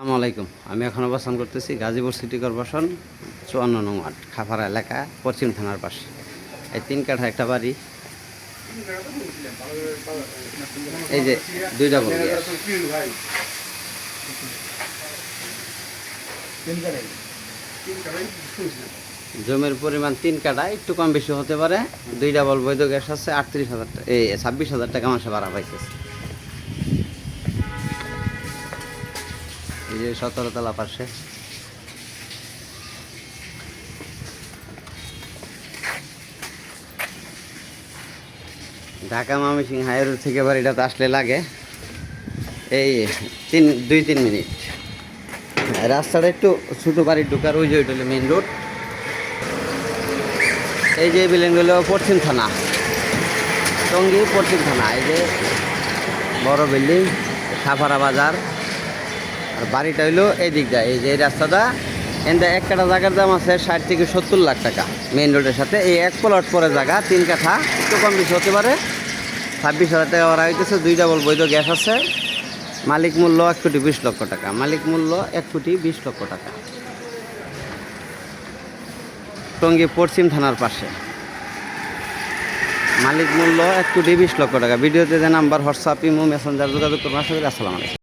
আসসালামু আলাইকুম। আমি এখন অবস্থান করতেছি গাজীপুর সিটি কর্পোরেশন, চুয়ান্ন নং ওয়ার্ড খাফারা এলাকা, পশ্চিম থানার পাশে। এই তিন কাঠা একটা বাড়ি। এই যে দুইটা বল জমির পরিমাণ তিন কাঠা, একটু কম বেশি হতে পারে। দুইটা বল বৈধ গ্যাস আছে, আটত্রিশ হাজার এই ছাব্বিশ হাজার টাকা মাসে ভাড়া পাইতেছে। এই যে সতেরো তলা পাশে। ঢাকা মামিসিং হাইরোড থেকে বাড়িটাতে আসলে লাগে। এই তিন, দুই, তিন মিনিট। রাস্তাটা একটু ছোটো বাড়ির ঢুকার, ওই যে ওইটা মেন রোড এই যে বিল্ডিংগুলো পশ্চিম থানা। টঙ্গী পশ্চিম থানা, এই যে বড় বিল্ডিং সাফারা বাজার। আর বাড়িটা হইল এই দিক যায় এই যে এই রাস্তাটা। এনটা এক কাঠা জায়গার দাম আছে ষাট থেকে সত্তর লাখ টাকা মেইন রোডের সাথে। এই এক প্লট পরে জায়গা, তিন কাঠা, একটু কম বেশি হতে পারে। ছাব্বিশ হাজার টাকা ভাড়া হইতেছে, দুই ডাবল বৈধ গ্যাস আছে। মালিক মূল্য এক কোটি বিশ লক্ষ টাকা, মালিক মূল্য এক কোটি বিশ লক্ষ টাকা। টঙ্গী পশ্চিম থানার পাশে। মালিক মূল্য এক কোটি বিশ লক্ষ টাকা। ভিডিওতে যে নাম্বার, হোয়াটসঅ্যাপ, ইমো, মেসেঞ্জার যোগাযোগ করবেন আশা করি আসসালামু আলাইকুম।